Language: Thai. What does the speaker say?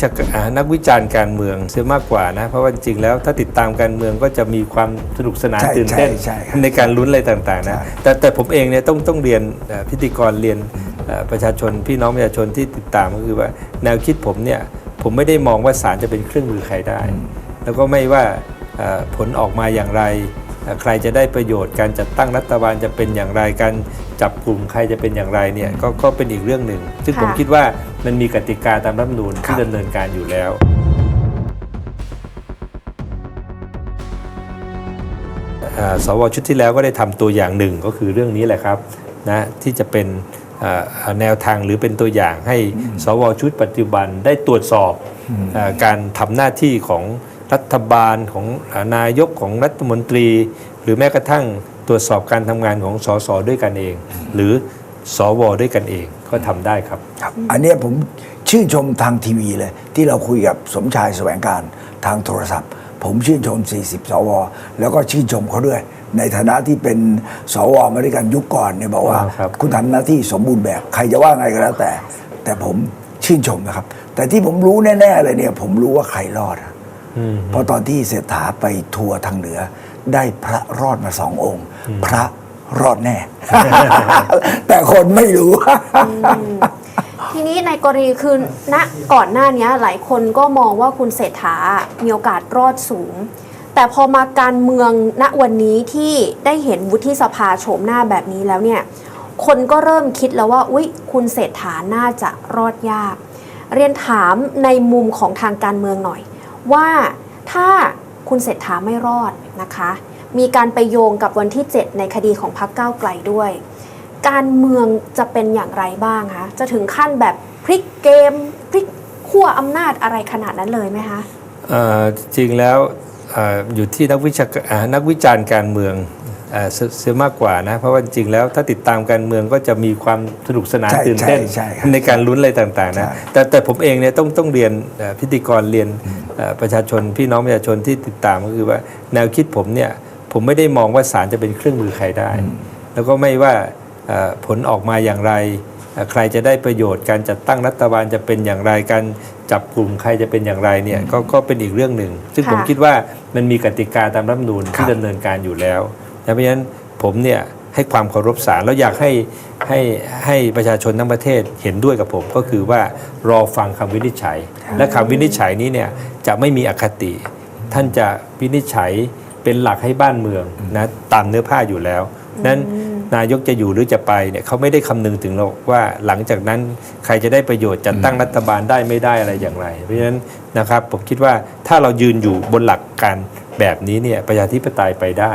ชาการอ่านักวิจารณ์การเมืองเสียมากกว่านะ เพราะว่าจริงๆแล้วถ้าติดตามการเมืองก็จะมีความสนุกสนานใช่ตื่นเต้นใช่ใช่ครับในการลุ้นอะไรต่างๆนะใช่แต่แต่ผมเองเนี่ยต้องต้องเรียนเอ่อพิธีกรเรียนเอ่อประชาชนพี่น้องประชาชนที่ติดตามก็คือว่าแนวคิดผมเนี่ยผมไม่ได้มองว่าศาลจะเป็นเครื่องมือใครได้ แล้วก็ไม่ว่าเอ่อผลออกมาอย่างไรเอ่อ ใครจะได้ประโยชน์การจัดตั้งรัฐบาลจะเป็นอย่างไรการจับกลุ่มใครจะเป็นอย่างไรเนี่ยก็ก็เป็นอีกเรื่องหนึ่ง ซึ่งผมค่ะคิดว่ามันมีกติกาตามรัฐธรรมนูญครัที่บดำเนินการอยู่แล้วเอ่อสวชุดที่แล้วก็ได้ทำตัวอย่างหนึ่งก็คือเรื่องนี้แหละครับนะที่จะเป็นเอ่อแนวทางหรือเป็นตัวอย่างให้สวชุดปัจจุบันได้ตรวจสอบเอ่อการทำหน้าที่ของ รัฐบาลของเอ่อนายกของรัฐมนตรี หรือแม้กระทั่งตรวจสอบการทำงานของสสด้วยกันเอง หรือสวด้วยกันเองก็ทำได้ครับครับ อันเนี้ยผมชื่นชมทางทีวีเลย ที่เราคุยกับสมชายแสวงการทางโทรศัพท์ ผมชื่นชม 40 สว แล้วก็ชื่นชมเขาด้วย ในฐานะที่เป็นสวมาด้วยกันยุคก่อนเนี่ยบอกว่าครับคุณทำหน้าที่สมบูรณ์แบบ ใครจะว่าไงก็แล้วแต่ แต่ผมชื่นชมนะครับ แต่ที่ผมรู้แน่ ๆ เลยเนี่ย ผมรู้ว่าใครรอดอะอืม เพราะตอนที่เศรษฐาไปทัวร์ทางเหนือ ได้พระรอดมาสององค์ พระรอดแน่ แต่คนไม่รู้ ทีนี้ในกรณีคือณก่อนหน้านี้หลายคนก็มองว่าคุณเศรษฐามีโอกาสรอดสูง แต่พอมาการเมืองณวันนี้ที่ได้เห็นวุฒิสภาโฉมหน้าแบบนี้แล้วเนี่ย คนก็เริ่มคิดแล้วว่าอุ๊ย คุณเศรษฐาน่าจะรอดยาก เรียนถามในมุมของทางการเมืองหน่อย ว่าถ้าคุณเศรษฐาไม่รอดนะคะ มีการไปโยงกับวันที่ 7 ในคดีของพรรคก้าวไกลด้วย การเมืองจะเป็นอย่างไรบ้างคะจะถึงขั้นแบบพลิกเกมพลิกขั้วอำนาจอะไรขนาดนั้นเลยไหมคะจริงแล้วออยู่ที่นักวิชาการอ่านักวิจารณ์การเมือง เอ่อเสียเสียมากกว่านะ เพราะว่าจริงแล้วถ้าติดตามการเมืองก็จะมีความสนุกสนานใช่ตื่นเต้นใช่ใช่ครับในการลุ้นอะไรต่างๆนะใช่แต่แต่ผมเองเนี่ยต้องต้องเรียนเอ่อพิธีกรเรียนเอ่อประชาชนพี่น้องประชาชนที่ติดตามก็คือว่าแนวคิดผมเนี่ยผมไม่ได้มองว่าศาลจะเป็นเครื่องมือใครได้ แล้วก็ไม่ว่าเอ่อผลออกมาอย่างไรเอ่อใครจะได้ประโยชน์การจัดตั้งรัฐบาลจะเป็นอย่างไรการจับกลุ่มใครจะเป็นอย่างไรเนี่ยก็ก็เป็นอีกเรื่องหนึ่งซึ่งค่ะผมคิดว่ามันมีกติกาตามรัฐธรรมนูญที่ครับดำเนินการอยู่แล้ว นะเพราะฉะนั้นผมเนี่ยให้ความเคารพศาลแล้วอยากให้ให้ให้ประชาชนทั้งประเทศเห็นด้วยกับผม ก็คือว่ารอฟังคำวินิจฉัย และคำวินิจฉัยนี้เนี่ยจะไม่มีอคติ ท่านจะวินิจฉัยเป็นหลักให้บ้านเมืองนะตามเนื้อผ้าอยู่แล้ว นั้นนายกจะอยู่หรือจะไปเนี่ยเขาไม่ได้คำนึงถึงหรอกว่าหลังจากนั้นใครจะได้ประโยชน์จัดตั้งรัฐบาลได้ไม่ได้อะไรอย่างไร เพราะฉะนั้นนะครับผมคิดว่าถ้าเรายืนอยู่บนหลักการแบบนี้เนี่ยประชาธิปไตยไปได้